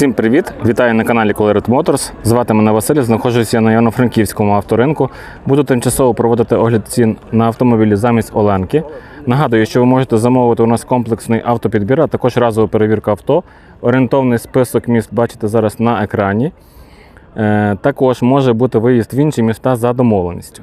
Всім привіт! Вітаю на каналі Colored Motors. Звати мене Василь, знаходжуся я на Івано-Франківському авторинку. Буду тимчасово проводити огляд цін на автомобілі замість Оленки. Нагадую, що ви можете замовити у нас комплексний автопідбір, а також разову перевірку авто. Орієнтовний список міст бачите зараз на екрані. Е, Також може бути виїзд в інші міста за домовленістю.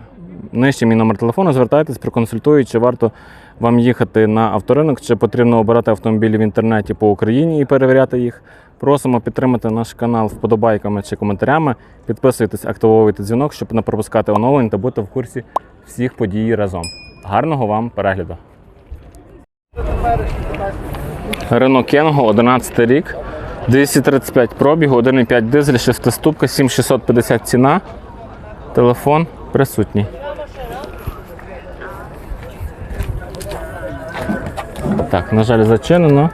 Нижче мій номер телефону, звертайтесь, проконсультую, чи варто вам їхати на авторинок, чи потрібно обирати автомобілі в інтернеті по Україні і перевіряти їх. Просимо підтримати наш канал вподобайками чи коментарями. Підписуйтесь, активовуйте дзвінок, щоб не пропускати оновлень та бути в курсі всіх подій разом. Гарного вам перегляду! Рено Кенго, 11 рік, 235 пробігу, 1,5 дизель, 6 ступка, 7650 ціна. Телефон присутній. Так, на жаль, зачинено.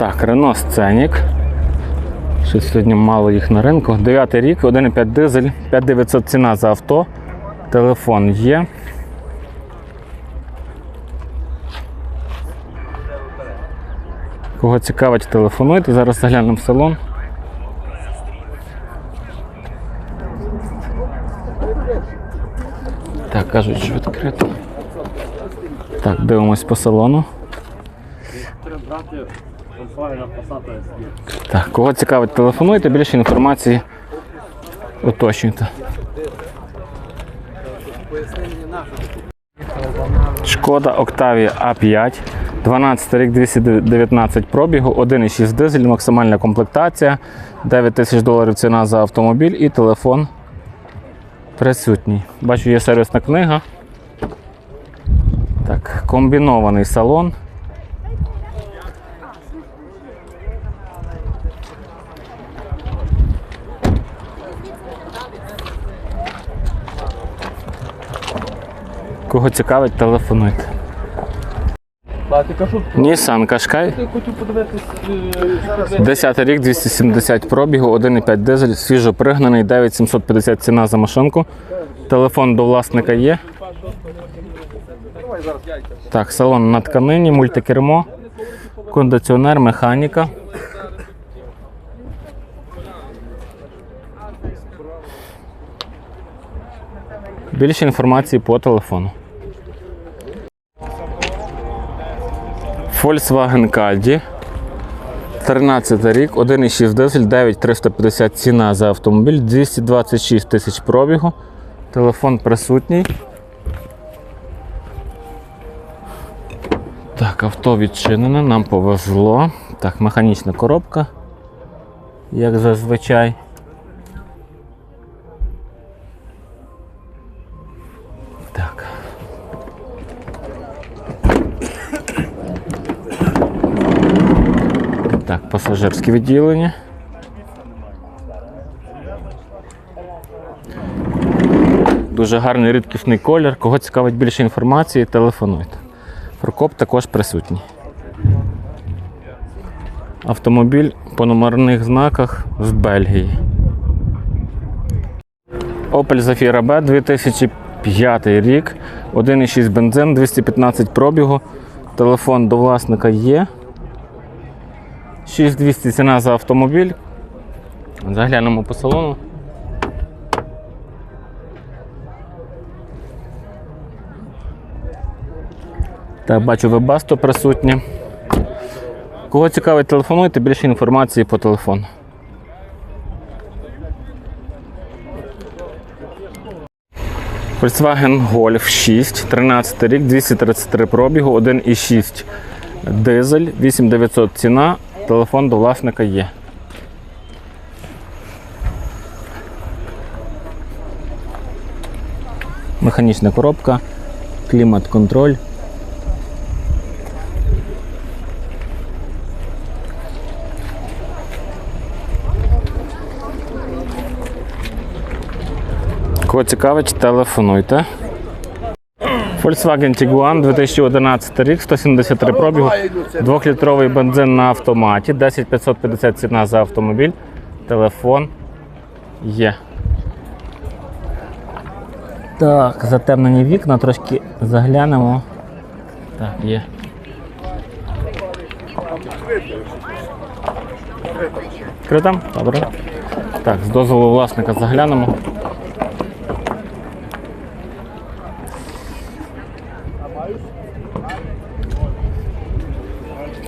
Так, Renault Scenic. Щось сьогодні мало їх на ринку. 9 рік, 1,5 дизель, 5900 ціна за авто. Телефон є. Кого цікавить, телефонуйте. Зараз заглянемо в салон. Так, кажуть, що відкрито. Так, дивимось по салону. Так, кого цікавить, телефонуйте, більше інформації уточнюйте. Шкода Octavia A5, 12 рік 219 пробігу, 1,6 дизель, максимальна комплектація, 9 тисяч доларів ціна за автомобіль і телефон присутній. Бачу, є сервісна книга. Так, комбінований салон. Кого цікавить, телефонуйте. Е, зараз. 10 рік, 270 пробігу, 1,5 дизель, свіжо пригнаний, 9750 ціна за машинку. Телефон до власника є. Так, салон на тканині, мультикермо, кондиціонер, механіка. Більше інформації по телефону. Volkswagen Caddy. 13 рік, 1,6 дизель, 9350 ціна за автомобіль, 226 тисяч пробігу. Телефон присутній. Так, авто відчинене, нам повезло. Так, механічна коробка, як зазвичай. Пасажирське відділення. Дуже гарний рідкісний колір. Кого цікавить більше інформації, телефонуйте. Прокоп також присутній. Автомобіль по номерних знаках з Бельгії. Opel Zafira B 2005 рік, 1,6 бензин, 215 пробігу. Телефон до власника є. 6200 ціна за автомобіль. Заглянемо по салону. Так, бачу вебасто присутнє. Кого цікавить, телефонуйте, більше інформації по телефону. Volkswagen Golf 6, 13 рік, 233 пробігу, 1,6 дизель, 8900 ціна, телефон до власника є. Механічна коробка, клімат-контроль. Кого цікавить, телефонуйте. Volkswagen Tiguan 2011 рік, 173 пробігу, 2-літровий бензин на автоматі, 10550 ціна за автомобіль, телефон є. Так, затемнені вікна, трошки заглянемо. Так, є. Відкрита? Добре. Так, з дозволу власника заглянемо.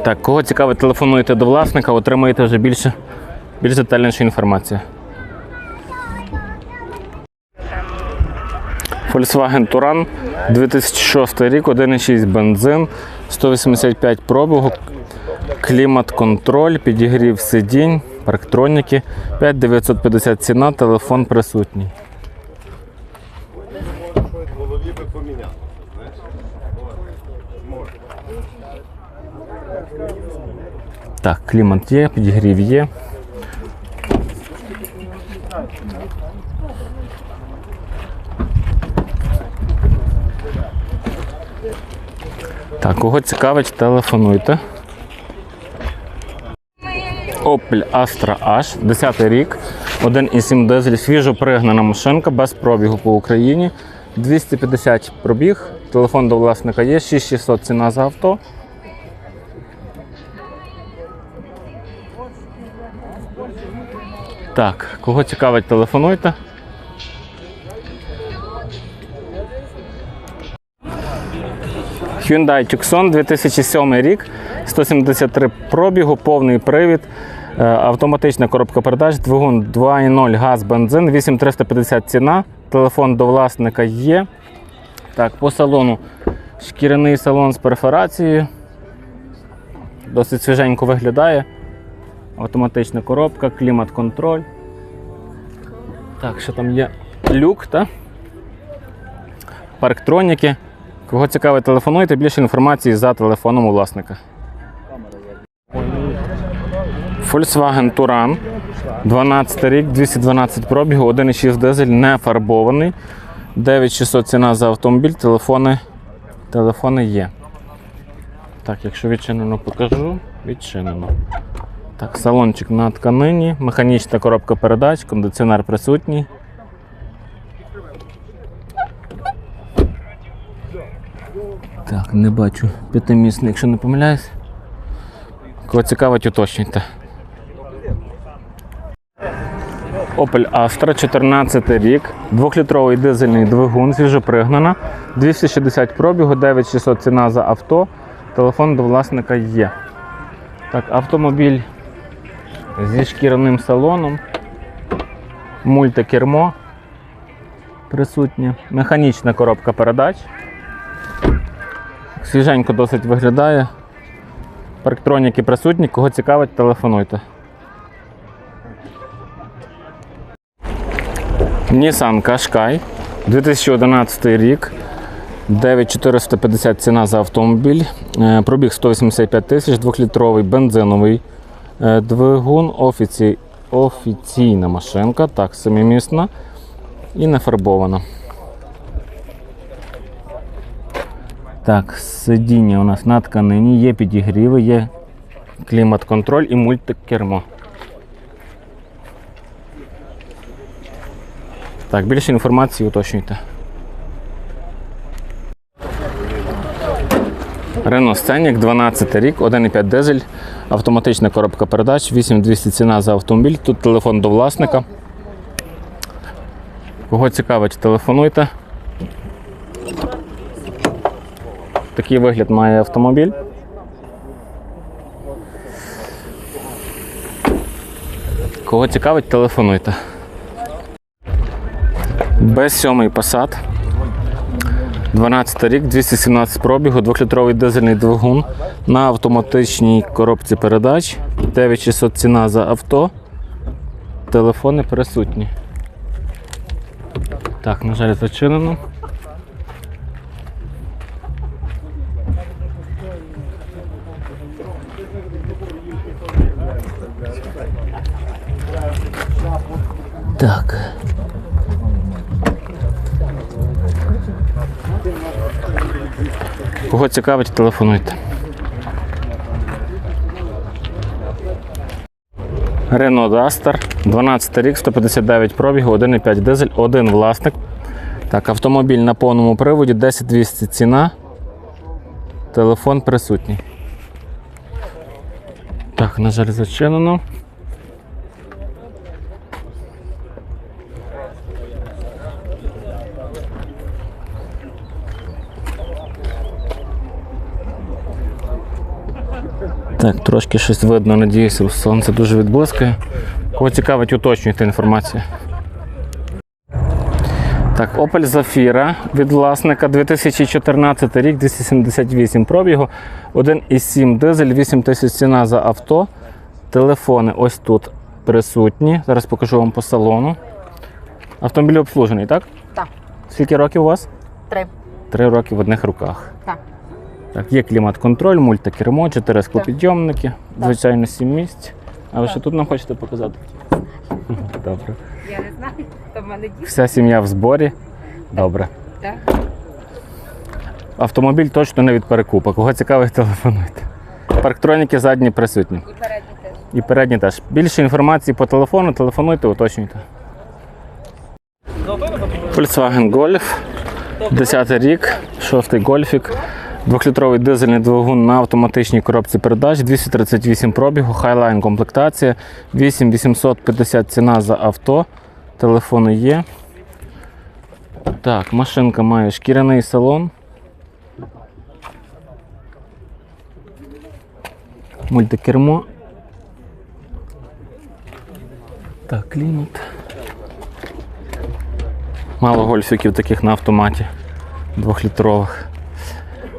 Так, кого цікавить, телефонуєте до власника, отримаєте вже більше, більш детальнішу інформацію. Volkswagen Touran 2006 рік, 1,6 бензин, 185 пробігу, клімат-контроль, підігрів сидінь, парктроніки, 5950 ціна, телефон присутній. Так, клімат є, підігрів є. Так, кого цікавить, телефонуйте. Opel Astra H, 10 рік, 1,7 дизель, свіжо пригнана машинка без пробігу по Україні. 250 пробіг, телефон до власника є, 6600 ціна за авто. Так, кого цікавить, телефонуйте. Hyundai Tucson 2007 рік, 173 пробігу, повний привід, е, автоматична коробка передач, двигун 2.0 газ, бензин, 8350 ціна, телефон до власника є. Так, по салону шкіряний салон з перфорацією. Досить свіженько виглядає. Автоматична коробка, клімат-контроль. Так, що там є? Люк, так? Парктроніки. Кого цікавить, телефонуйте, більше інформації за телефоном у власника. Volkswagen Touran, 12 рік, 212 пробігу, 1,6 дизель, не фарбований. 9600 ціна за автомобіль, телефони, телефони є. Так, якщо відчинено, покажу. Відчинено. Так, салончик на тканині, механічна коробка передач, кондиціонер присутній. Так, не бачу п'ятимісний, якщо не помиляюсь. Кого цікавить, уточнюйте. Opel Astra, 14 рік, 2-літровий дизельний двигун, свіжопригнана, 260 пробігу, 9600 ціна за авто. Телефон до власника є. Так, автомобіль зі шкіряним салоном, мультикермо присутнє, механічна коробка передач. Свіженько досить виглядає. Парктроніки присутні, кого цікавить, телефонуйте. Nissan Qashqai, 2011 рік, 9450 ціна за автомобіль, Е, пробіг 185 тисяч, 2-літровий бензиновий двигун, офіці... офіційна машинка, так, семимісна і не фарбована. Так, сидіння у нас на тканині, є підігріви, є клімат-контроль і мультикермо. Так, більше інформації уточнюйте. Renault Scenic, 12 рік, 1,5 дизель, автоматична коробка передач, 8200 ціна за автомобіль, тут телефон до власника. Кого цікавить, телефонуйте. Такий вигляд має автомобіль. Кого цікавить, телефонуйте. Б7 Passat. 12 рік, 217 пробігу, 2-літровий дизельний двигун на автоматичній коробці передач. 9600 ціна за авто. Телефони присутні. Так, на жаль, зачинено. Цікавить, телефонуйте. Renault Duster, 12 рік, 159 пробігу, 1,5 дизель, один власник. Так, автомобіль на повному приводі 10200 ціна. Телефон присутній. Так, на жаль, зачинено. Так, трошки щось видно, надіюся, сонце дуже відблискує. Кого цікавить, уточнюйте інформацію. Так, Opel Zafira від власника 2014 рік, 278 пробігу, 1,7 дизель, 8 тисяч ціна за авто. Телефони ось тут присутні. Зараз покажу вам по салону. Автомобіль обслужений, так? Так. Скільки років у вас? Три. Три роки в одних руках. Так. Є клімат-контроль, мультикермо, 4 склопідйомники, звичайно, 7 місць. А ви що тут нам хочете показати? Добре. Я не знаю, то в мене дівчина. Вся сім'я в зборі. Добре. Так. Автомобіль точно не від перекупа. Кого цікавить, телефонуйте. Парктроніки задні присутні. І передні теж. І передні теж. Більше інформації по телефону, телефонуйте, уточнюйте. Volkswagen Golf, 10 рік, шостий гольфік, двохлітровий дизельний двигун на автоматичній коробці передач, 238 пробігу, хайлайн комплектація, 8850 ціна за авто, телефони є. Так, машинка має шкіряний салон. Мультикермо. Так, клімат. Мало гольфіків таких на автоматі. Двохлітрових.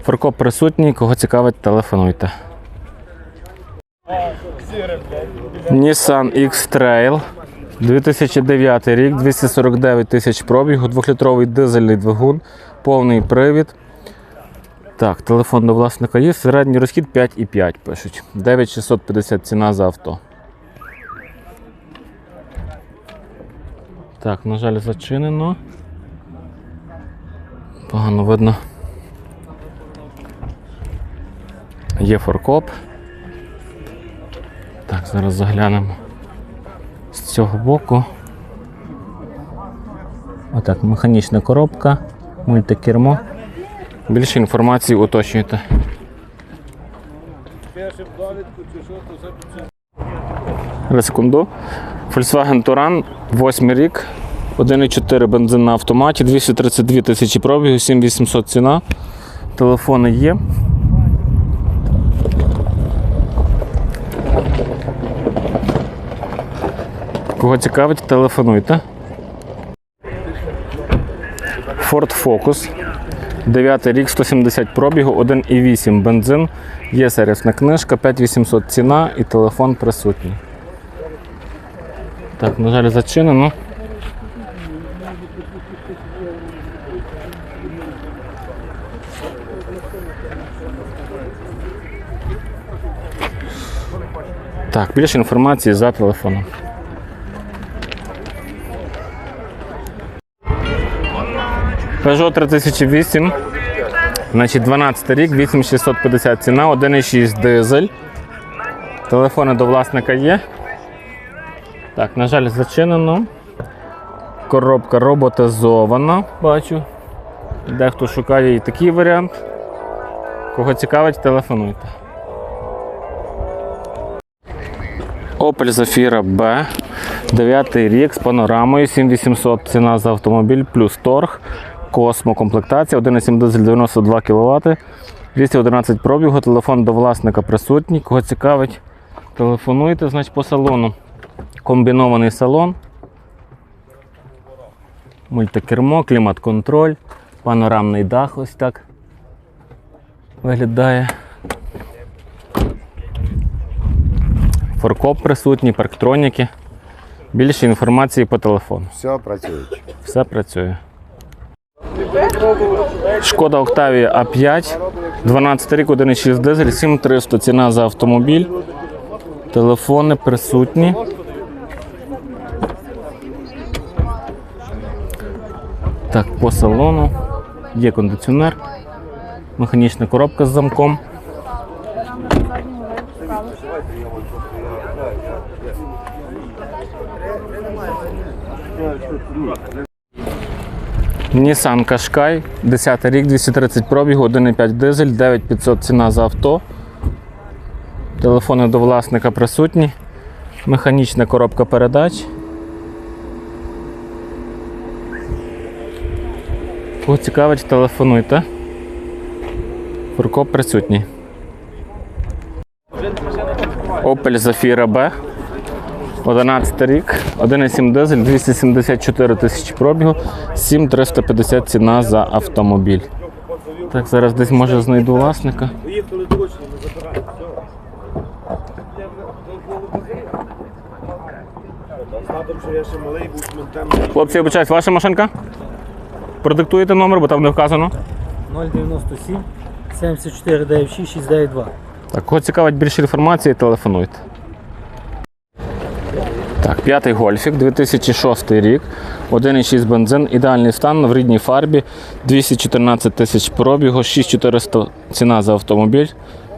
Фаркоп присутній, кого цікавить, телефонуйте. Nissan X-Trail. 2009 рік, 249 тисяч пробігу, двохлітровий дизельний двигун, повний привід. Так, телефон до власника є. Середній розхід 5,5 пишуть. 9650 ціна за авто. Так, на жаль, зачинено. Погано видно. Є форкоп. Так, зараз заглянемо з цього боку. Отак, механічна коробка, мультикермо. Більше інформації уточнюйте. Секунду. Volkswagen Touran, 8 рік, 1,4 бензин на автоматі, 232 тисячі пробігу, 7800 ціна. Телефони є. Кого цікавить, телефонуйте. Ford Focus. 9 рік, 170 пробігу, 1,8 бензин. Є сервісна книжка, 5800 ціна і телефон присутній. Так, на жаль, зачинено. Так, більше інформації за телефоном. Peugeot 3008. Значить, 12 рік, 8650 ціна, 1,6 дизель. Телефони до власника є. Так, на жаль, зачинено. Коробка роботизована, бачу. Дехто шукає і такий варіант. Кого цікавить, телефонуйте. Opel Zafira B. 9 рік з панорамою 7800 ціна за автомобіль плюс торг. Космо комплектація, 1,7 дизель 92 кВт. 211 пробігу, телефон до власника присутній. Кого цікавить, телефонуйте, значить по салону. Комбінований салон. Мультикермо, клімат-контроль, панорамний дах ось так виглядає. Форкоп присутній, парктроніки. Більше інформації по телефону. Все працюючи. Все працює. Шкода Octavia A5, 12 рік, 1,6 дизель, 7300 ціна за автомобіль. Телефони присутні. Так, по салону. Є кондиціонер, механічна коробка з замком. Nissan Qashqai, 10 рік, 230 пробігу, 1,5 дизель, 9500 ціна за авто. Телефони до власника присутні. Механічна коробка передач. Кого цікавить, телефонуйте. Фуркоп присутній. Opel Zafira B. 11 рік, 1,7 дизель, 274 тисячі пробігу, 7350 ціна за автомобіль. Так, зараз десь може знайду власника. Поїхали точно, не забираємо. Хлопці, обичаюсь, ваша машинка? Продиктуєте номер, бо там не вказано. 097 74 96 692. Так, кого цікавить більше інформації, телефонуйте. Так, п'ятий гольфік, 2006 рік, 1,6 бензин, ідеальний стан в рідній фарбі, 214 тисяч пробігу, 6400 ціна за автомобіль,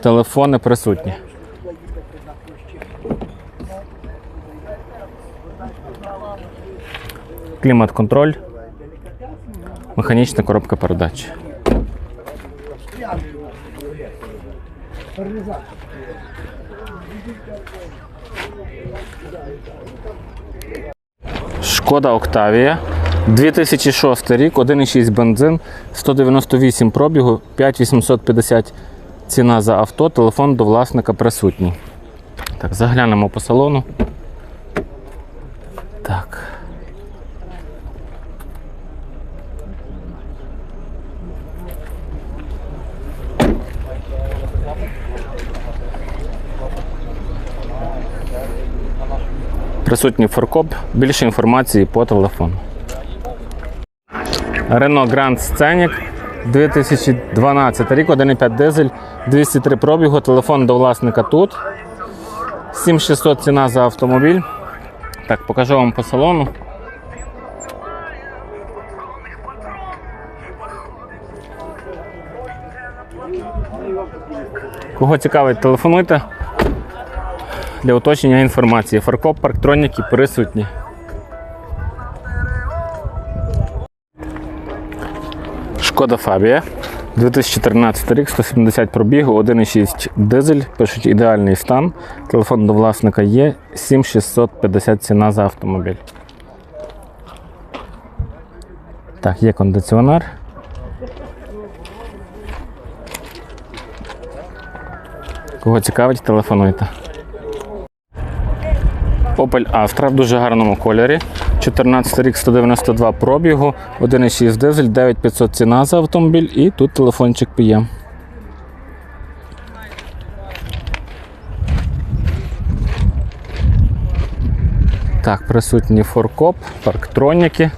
телефони присутні. Клімат-контроль, механічна коробка передач. Шкода Октавія. 2006 рік, 1,6 бензин, 198 пробігу, 5850 ціна за авто, телефон до власника присутній. Так, заглянемо по салону. Присутній форкоп. Більше інформації по телефону. Renault Grand Scenic 2012 рік, 1,5 дизель, 203 пробігу, телефон до власника тут. 7600 ціна за автомобіль. Так, покажу вам по салону. Кого цікавить, телефонуйте для уточнення інформації. Фаркоп, парктроніки присутні. Шкода Фабія. 2014 рік, 170 пробігу, 1,6 дизель. Пишуть ідеальний стан. Телефон до власника є. 7650 ціна за автомобіль. Так, є кондиціонер. Кого цікавить, телефонуйте. Opel Astra в дуже гарному кольорі. 14 рік 192 пробігу, 1,6 дизель, 9500 ціна за автомобіль і тут телефончик п'є. Так, присутні форкоп, парктроніки.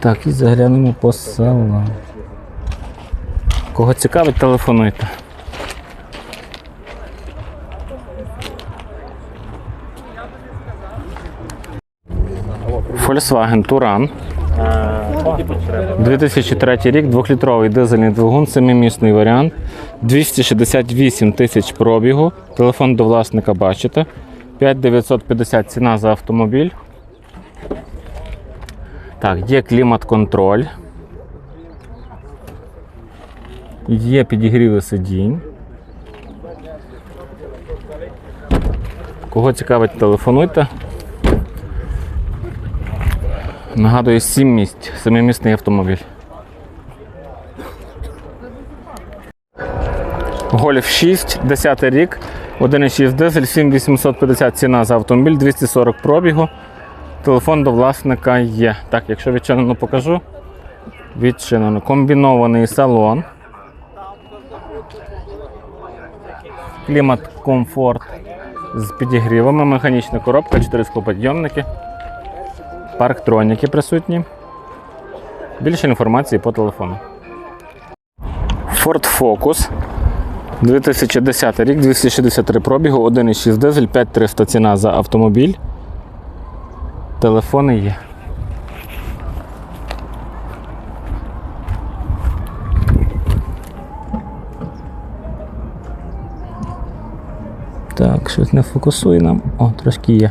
Так, і заглянемо по салону. Кого цікавить, телефонуйте. Volkswagen Touran. 2003 рік, 2-літровий дизельний двигун, 7-місний варіант, 268 тисяч пробігу. Телефон до власника бачите. 5950 ціна за автомобіль. Так, є клімат-контроль. Є підігріви сидінь. Кого цікавить, телефонуйте. Нагадую, 7 місць, 7-місний автомобіль. Гольф 6, 10 рік, 1,6 дизель, 7850 ціна за автомобіль, 240 пробігу. Телефон до власника є. Так, якщо відчинено покажу. Відчинено. Комбінований салон. Клімат комфорт з підігрівами, механічна коробка, 4 склоподйомники. Парктроніки присутні. Більше інформації по телефону. Ford Focus. 2010 рік, 263 пробігу, 1,6 дизель, 5300 ціна за автомобіль. Телефони є. Так, щось не фокусує нам. О, трошки є.